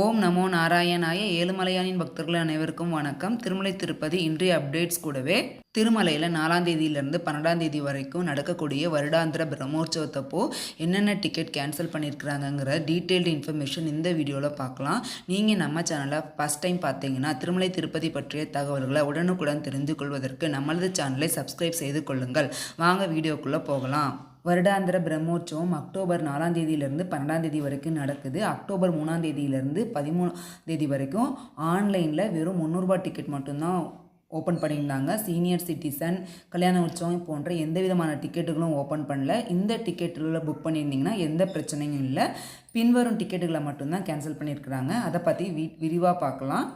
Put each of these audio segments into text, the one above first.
ஓம் நமோ நாராயணாய ஏழுமலையானின் பக்தர்கள் அனைவருக்கும் வணக்கம். திருமலை திருப்பதி இன்றைய அப்டேட்ஸ் கூடவே திருமலையில் நாலாம் தேதியிலிருந்து பன்னெண்டாம் தேதி வரைக்கும் நடக்கக்கூடிய வருடாந்திர பிரம்மோற்சவத்தப்போ என்னென்ன டிக்கெட் கேன்சல் பண்ணியிருக்கிறாங்கங்கிற டீட்டெயில்டு இன்ஃபர்மேஷன் இந்த வீடியோவில் பார்க்கலாம். நீங்கள் நம்ம சேனலை ஃபஸ்ட் டைம் பார்த்தீங்கன்னா திருமலை திருப்பதி பற்றிய தகவல்களை உடனுக்குடன் தெரிந்து கொள்வதற்கு நம்மளது சேனலை சப்ஸ்கிரைப் செய்து கொள்ளுங்கள். வாங்க வீடியோக்குள்ளே போகலாம். வருடாந்திர பிரம்மோற்சவம் அக்டோபர் நாலாம் தேதியிலிருந்து பன்னெண்டாம் தேதி வரைக்கும் நடக்குது. அக்டோபர் மூணாம் தேதியிலிருந்து பதிமூணாம் தேதி வரைக்கும் ஆன்லைனில் வெறும் முந்நூறுபா டிக்கெட் மட்டும்தான் ஓப்பன் பண்ணியிருந்தாங்க. சீனியர் சிட்டிசன் கல்யாண உற்சவம் போன்ற எந்த விதமான டிக்கெட்டுகளும் ஓப்பன் பண்ணல. இந்த டிக்கெட்டில் புக் பண்ணியிருந்தீங்கன்னா எந்த பிரச்சனையும் இல்லை. பின்வரும் டிக்கெட்டுகளை மட்டும்தான் கேன்சல் பண்ணியிருக்கிறாங்க. அதை பற்றி வி விரிவாக பார்க்கலாம்.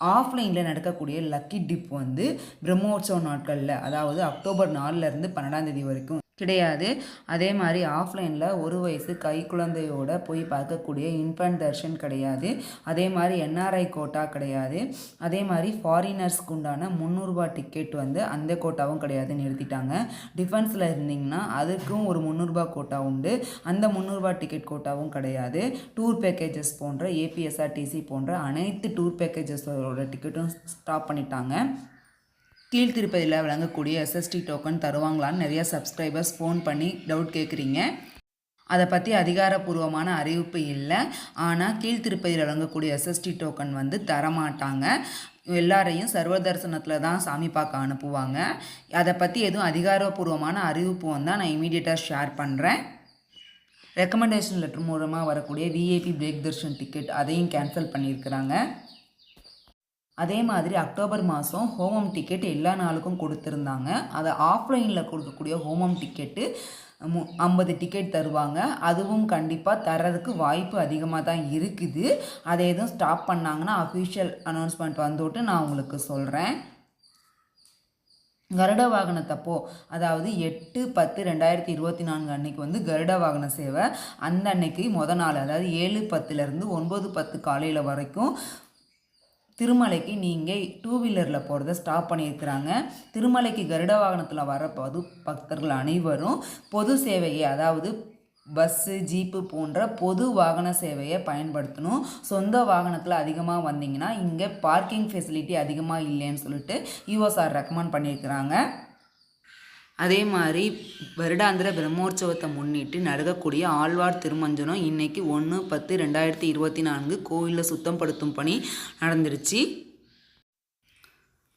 ஆஃப்லைனில் நடக்கக்கூடிய லக்கி டிப் வந்து பிரம்மோற்சவ நாட்களில் அதாவது அக்டோபர் நாலுலேருந்து பன்னெண்டாம் தேதி வரைக்கும் கிடையாது. அதே மாதிரி ஆஃப்லைனில் ஒரு வயசு கை குழந்தையோட போய் பார்க்கக்கூடிய இன்ஃபன்ட் தர்ஷன் கிடையாது. அதே மாதிரி என்ஆர்ஐ கோட்டா கிடையாது. அதே மாதிரி ஃபாரினர்ஸ்க்கு உண்டான முந்நூறுரூபா டிக்கெட் வந்து அந்த கோட்டாவும் கிடையாது நிறுத்திட்டாங்க. டிஃபென்ஸில் இருந்தீங்கன்னா அதுக்கும் ஒரு முந்நூறுரூபா கோட்டா உண்டு. அந்த முந்நூறுரூபா டிக்கெட் கோட்டாவும் கிடையாது. டூர் பேக்கேஜஸ் போன்ற ஏபிஎஸ்ஆர்டிசி போன்ற அனைத்து டூர் பேக்கேஜஸோட டிக்கெட்டும் ஸ்டாப் பண்ணிட்டாங்க. கீழ்த்திருப்பதியில் விளங்கக்கூடிய எஸ்எஸ்டி டோக்கன் தருவாங்களான்னு நிறைய சப்ஸ்கிரைபர்ஸ் ஃபோன் பண்ணி டவுட் கேட்குறீங்க. அதை பற்றி அதிகாரப்பூர்வமான அறிவிப்பு இல்லை. ஆனால் கீழ்த்திருப்பதியில் வழங்கக்கூடிய எஸ்எஸ்டி டோக்கன் வந்து தரமாட்டாங்க. எல்லாரையும் சர்வ தரிசனத்தில் தான் சாமி பார்க்க அனுப்புவாங்க. அதை பற்றி எதுவும் அதிகாரப்பூர்வமான அறிவிப்பு வந்தால் நான் இமீடியட்டாக ஷேர் பண்ணுறேன் ரெக்கமெண்டேஷன் லெட்டர் மூலமாக வரக்கூடிய விஐபி பிரேக் தர்ஷன் டிக்கெட் அதையும் கேன்சல் பண்ணியிருக்கிறாங்க. அதே மாதிரி அக்டோபர் மாதம் ஹோமம் டிக்கெட் எல்லா நாளுக்கும் கொடுத்துருந்தாங்க. அதை ஆஃப்லைனில் கொடுக்கக்கூடிய ஹோமம் டிக்கெட்டு மு ஐம்பது டிக்கெட் தருவாங்க. அதுவும் கண்டிப்பாக தர்றதுக்கு வாய்ப்பு அதிகமாக தான் இருக்குது. அதை எதுவும் ஸ்டாப் பண்ணாங்கன்னா அஃபிஷியல் அனௌன்ஸ்மெண்ட் வந்துவிட்டு நான் உங்களுக்கு சொல்கிறேன் கருட வாகனத்தப்போ அதாவது எட்டு பத்து ரெண்டாயிரத்தி இருபத்தி நான்கு அன்னைக்கு வந்து கருட வாகன சேவை. அந்த அன்னைக்கு மொதல் நாள் அதாவது ஏழு பத்துலேருந்து ஒன்பது பத்து காலையில் வரைக்கும் திருமலைக்கு நீங்கள் டூ வீலரில் போகிறத ஸ்டாப் பண்ணியிருக்கிறாங்க. திருமலைக்கு கருட வாகனத்தில் வர பொது பக்தர்கள் அனைவரும் பொது சேவையை அதாவது பஸ்ஸு ஜீப்பு போன்ற பொது வாகன சேவையை பயன்படுத்தணும். சொந்த வாகனத்தில் அதிகமாக வந்தீங்கன்னா இங்கே பார்க்கிங் ஃபெசிலிட்டி அதிகமாக இல்லைன்னு சொல்லிட்டு யூஎஸ்ஆர் ரெக்கமெண்ட் பண்ணியிருக்கிறாங்க. அதே மாதிரி வருடாந்திர பிரம்மோற்சவத்தை முன்னிட்டு நடக்கக்கூடிய ஆழ்வார் திருமஞ்சனம் இன்னைக்கு ஒன்று பத்து ரெண்டாயிரத்தி இருபத்தி நான்கு கோயிலில் சுத்தப்படுத்தும் பணி நடந்துருச்சு.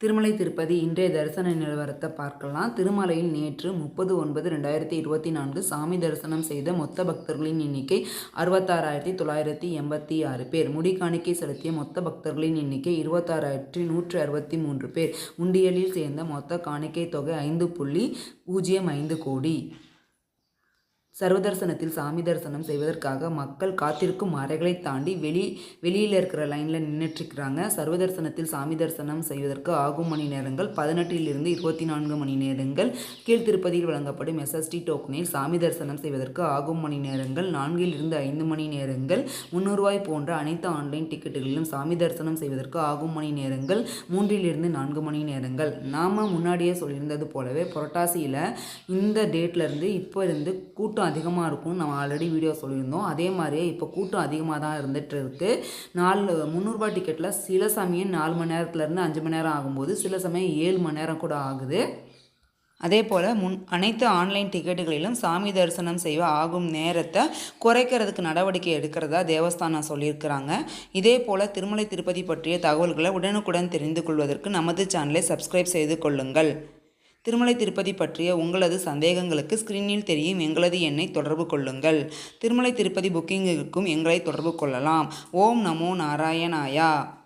திருமலை திருப்பதி இன்றைய தரிசன நிலவரத்தை பார்க்கலாம். திருமலையில் நேற்று முப்பது ஒன்பது ரெண்டாயிரத்தி இருபத்தி நான்கு சாமி தரிசனம் செய்த மொத்த பக்தர்களின் எண்ணிக்கை அறுபத்தாறாயிரத்தி தொள்ளாயிரத்தி எண்பத்தி ஆறு பேர். முடிக்காணிக்கை செலுத்திய மொத்த பக்தர்களின் எண்ணிக்கை இருபத்தாறாயிரத்தி நூற்றி அறுபத்தி மூன்று பேர். உண்டியலில் சேர்ந்த மொத்த காணிக்கை தொகை ஐந்து புள்ளி பூஜ்ஜியம் ஐந்து கோடி. சர்வதர்சனத்தில் சாமி தரிசனம் செய்வதற்காக மக்கள் காத்திருக்கும் அறைகளை தாண்டி வெளி வெளியில் இருக்கிற லைனில் நின்றுட்டுருக்கிறாங்க சர்வதர்சனத்தில் சாமி தரிசனம் செய்வதற்கு ஆகும் மணி நேரங்கள் பதினெட்டிலிருந்து இருபத்தி நான்கு மணி நேரங்கள். கீழ்த்திருப்பதியில் வழங்கப்படும் எஸ்எஸ்டி டோக்கனில் சாமி தரிசனம் செய்வதற்கு ஆகும் மணி நேரங்கள் நான்கிலிருந்து ஐந்து மணி நேரங்கள். முன்னூறுவாய் போன்ற அனைத்து ஆன்லைன் டிக்கெட்டுகளிலும் சாமி தரிசனம் செய்வதற்கு ஆகும் மணி நேரங்கள் மூன்றிலிருந்து நான்கு மணி நேரங்கள். நாம் முன்னாடியே சொல்லியிருந்தது போலவே புரட்டாசியில் இந்த டேட்லேருந்து இப்போ இருந்து கூட்டம் அதிகமாக இருக்கும்னு நம்ம ஆல்ரெடி வீடியோ சொல்லியிருந்தோம். அதே மாதிரியே இப்போ கூட்டம் அதிகமாக தான் இருந்துகிட்டு இருக்குது நாலு முந்நூறுபா டிக்கெட்டில் சில சமயம் நாலு மணி நேரத்துலேருந்து அஞ்சு மணி நேரம் ஆகும்போது சில சமயம் ஏழு மணி நேரம் கூட ஆகுது. அதே போல் முன் அனைத்து ஆன்லைன் டிக்கெட்டுகளிலும் சாமி தரிசனம் செய்வ ஆகும் நேரத்தை குறைக்கிறதுக்கு நடவடிக்கை எடுக்கிறதா தேவஸ்தானம் சொல்லியிருக்கிறாங்க. இதே போல் திருமலை திருப்பதி பற்றிய தகவல்களை உடனுக்குடன் தெரிந்து கொள்வதற்கு நமது சேனலை சப்ஸ்கிரைப் செய்து கொள்ளுங்கள். திருமலை திருப்பதி பற்றிய உங்களது சந்தேகங்களுக்கு ஸ்க்ரீனில் தெரியும். எங்களது எண்ணை தொடர்பு கொள்ளுங்கள். திருமலை திருப்பதி புக்கிங்குக்கும் எங்களை தொடர்பு கொள்ளலாம். ஓம் நமோ நாராயணாயா.